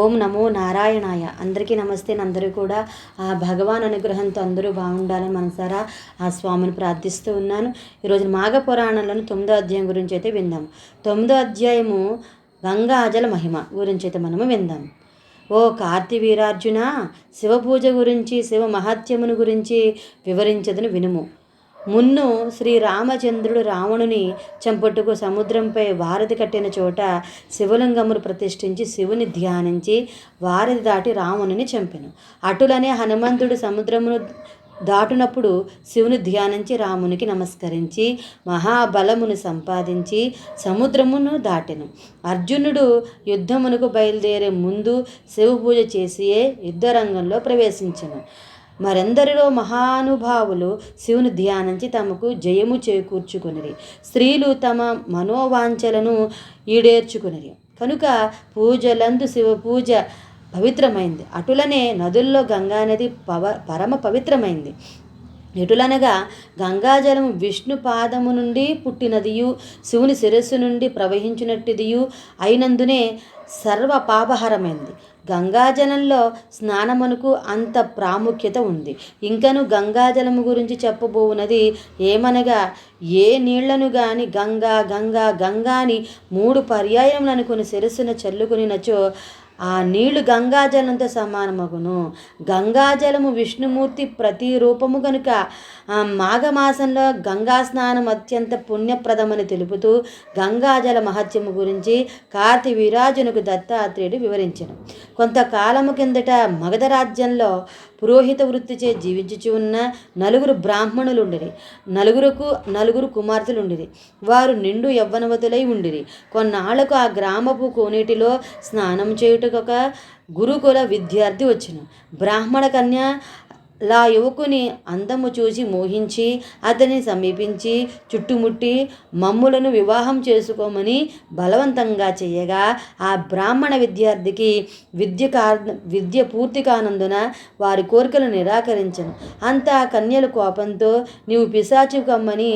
ఓం నమో నారాయణాయ. అందరికీ నమస్తే. అందరూ కూడా ఆ భగవాన్ అనుగ్రహంతో అందరూ బాగుండాలని మనసారా ఆ స్వామిని ప్రార్థిస్తూ ఉన్నాను. ఈరోజు మాఘ పురాణంలోని తొమ్మిదో అధ్యాయం గురించి అయితే విందాం. తొమ్మిదో అధ్యాయము గంగాజల మహిమ గురించి అయితే మనము విందాం. ఓ కార్తివీరార్జున శివపూజ గురించి శివ మహాత్యమును గురించి వివరించదని వినుము. మున్ను శ్రీరామచంద్రుడు రావణుని చంపట్టుకు సముద్రంపై వారధి కట్టిన చోట శివలింగమును ప్రతిష్ఠించి శివుని ధ్యానించి వారధి దాటి రావణుని చంపెను. అటులనే హనుమంతుడు సముద్రమును దాటునప్పుడు శివుని ధ్యానించి రామునికి నమస్కరించి మహాబలమును సంపాదించి సముద్రమును దాటెను. అర్జునుడు యుద్ధమునకు బయలుదేరే ముందు శివ పూజ చేసియే యుద్ధరంగంలో ప్రవేశించను. మరెందరిలో మహానుభావులు శివుని ధ్యానించి తమకు జయము చేకూర్చుకొనిరి. స్త్రీలు తమ మనోవాంఛలను ఈడేర్చుకునిరి. కనుక పూజలందు శివ పూజ పవిత్రమైంది. అటులనే నదుల్లో గంగానది పవ పరమ పవిత్రమైంది. ఎటులనగా గంగాజలం విష్ణు పాదము నుండి పుట్టినదియు శివుని శిరస్సు నుండి ప్రవహించినట్టుదియు అయినందునే సర్వ పాపహరమైంది గంగాజలంలో స్నానమునకు అంత ప్రాముఖ్యత ఉంది. ఇంకను గంగాజలము గురించి చెప్పబోవునది ఏమనగా ఏ నీళ్ళను గాని గంగా గంగా గంగాని మూడు పర్యాయములు అనుకుని శిరస్సున చల్లుకునినచో ఆ నీళ్ళు గంగాజలంతో సమానమగును. గంగాజలము విష్ణుమూర్తి ప్రతిరూపము కనుక మాఘమాసంలో గంగా స్నానం అత్యంత పుణ్యప్రదమని తెలుపుతూ గంగాజల మహత్యము గురించి కార్తి విరాజునకు దత్తాత్రేయుడు వివరించను. కొంతకాలము కిందట మగధ రాజ్యంలో పురోహిత వృత్తిచే జీవించుచు ఉన్న నలుగురు బ్రాహ్మణులు ఉండిరి నలుగురుకు నలుగురు కుమార్తెలు ఉండిరి వారు నిండు యవ్వనవతులై ఉండిరి. కొన్నాళ్ళకు ఆ గ్రామపు కోనేటిలో స్నానం చేయుటకొక గురుకుల విద్యార్థి వచ్చును. బ్రాహ్మణ కన్య లా యువకుని అందము చూసి మోహించి అతని సమీపించి చుట్టుముట్టి మమ్ములను వివాహం చేసుకోమని బలవంతంగా చేయగా ఆ బ్రాహ్మణ విద్యార్థికి విద్య కా విద్య పూర్తి కానందున వారి కోరికలు నిరాకరించను. అంతా కన్యల కోపంతో నీవు పిశాచు కమ్మని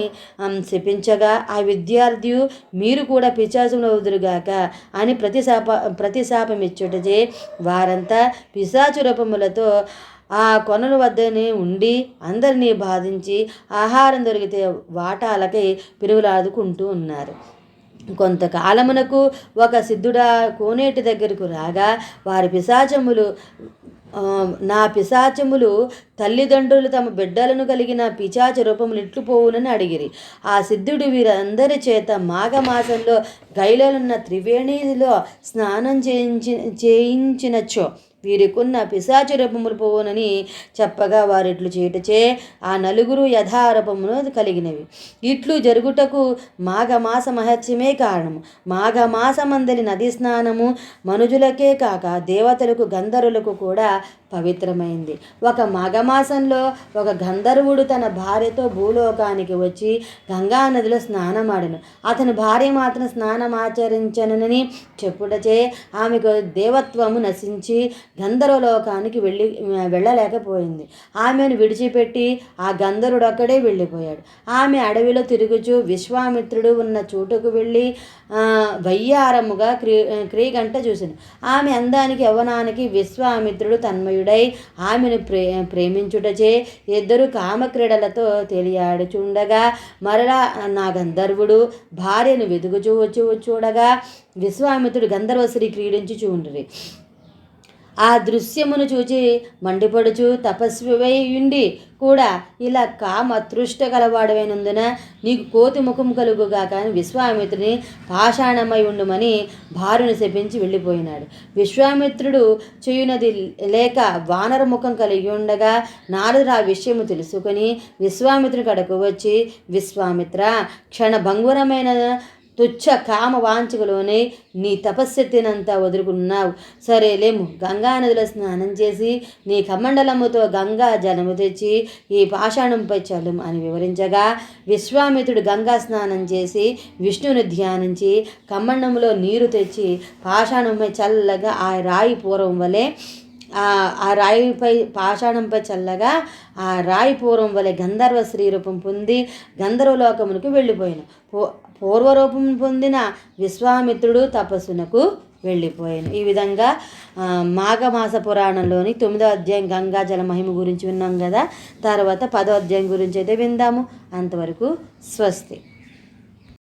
శపించగా ఆ విద్యార్థి మీరు కూడా పిశాచులవుదురుగాక అని ప్రతిశాప ప్రతిశాపమిచ్చుటచే వారంతా పిశాచు రూపములతో ఆ కొనల వద్దనే ఉండి అందరినీ బాధించి ఆహారం దొరికితే వాటాలకై పిరుగులాదుకుంటూ ఉన్నారు. కొంతకాలమునకు ఒక సిద్ధుడా కోనేటి దగ్గరకు రాగా వారి పిశాచములు నా పిశాచములు తల్లిదండ్రులు తమ బిడ్డలను కలిగిన పిచాచ రూపములు ఇట్లుపోవునని అడిగిరి. ఆ సిద్ధుడు వీరందరి చేత మాఘమాసంలో గైలలున్న త్రివేణిలో స్నానం చేయించి చేయించినచ్చో వీరికున్న పిశాచ రూపములు పోవునని చెప్పగా వారిట్లు చేయుటచే ఆ నలుగురు యథారూపమును కలిగినవి. ఇట్లు జరుగుటకు మాఘమాస మహత్యమే కారణము. మాఘమాసమందలి నది స్నానము మనుజులకే కాక దేవతలకు గంధర్వులకు కూడా పవిత్రమైంది. ఒక మాఘమాసంలో ఒక గంధర్వుడు తన భార్యతో భూలోకానికి వచ్చి గంగా నదిలో స్నానమాడను. అతని భార్య మాత్రం స్నానమాచరించనని చెప్పుటచే ఆమెకు దేవత్వము నశించి గంధర్వలోకానికి వెళ్ళి వెళ్ళలేకపోయింది. ఆమెను విడిచిపెట్టి ఆ గంధర్వుడు అక్కడే వెళ్ళిపోయాడు. ఆమె అడవిలో తిరుగుచూ విశ్వామిత్రుడు ఉన్న చోటుకు వెళ్ళి వయ్యారముగా క్రీ క్రీగంట చూసింది. ఆమె అందానికి యవ్వనానికి విశ్వామిత్రుడు తన్మయుడై ఆమెను ప్రే ప్రేమించుటచే ఇద్దరు కామక్రీడలతో తెలియాడుచుండగా మరలా నా గంధర్వుడు భార్యను వెతుకుచూ వచ్చి చూడగా విశ్వామిత్రుడు గంధర్వశ్రీ క్రీడించి చూండ్రి ఆ దృశ్యమును చూచి మండిపడుచు తపస్వివై ఉండి కూడా ఇలా కామ తృష్ట గలవాడమైనందున నీకు కోతి ముఖం కలుగుగా కానీ విశ్వామిత్రుని పాషాణమై ఉండుమని భారుని శపించి వెళ్ళిపోయినాడు. విశ్వామిత్రుడు చేయునది లేక వానర ముఖం కలిగి ఉండగా నారదుడు ఆ విషయము తెలుసుకొని విశ్వామిత్రుని కడకు వచ్చి విశ్వామిత్ర క్షణభంగురమైన తుచ్చ కామ వాంచకులోనే నీ తపశ్శక్తినంతా వదులుకున్నావు. సరేలేము గంగానదిలో స్నానం చేసి నీ కమండలముతో గంగా జలము తెచ్చి ఈ పాషాణంపై చల్లుము అని వివరించగా విశ్వామిత్రుడు గంగా స్నానం చేసి విష్ణుని ధ్యానించి కమ్మండంలో నీరు తెచ్చి పాషాణంపై చల్లగా ఆ రాయి పూర్వం వలె ఆ రాయిపై పాషాణంపై చల్లగా ఆ రాయి పూర్వం వలె గంధర్వ శ్రీరూపం పొంది గంధర్వలోకమునికి వెళ్ళిపోయాను. పో పూర్వరూపం పొందిన విశ్వామిత్రుడు తపస్సునకు వెళ్ళిపోయాను. ఈ విధంగా మాఘమాస పురాణంలోని తొమ్మిదో అధ్యాయం గంగా జల మహిమ గురించి విన్నాం కదా? తర్వాత పదో అధ్యాయం గురించి అయితే విందాము. అంతవరకు స్వస్తి.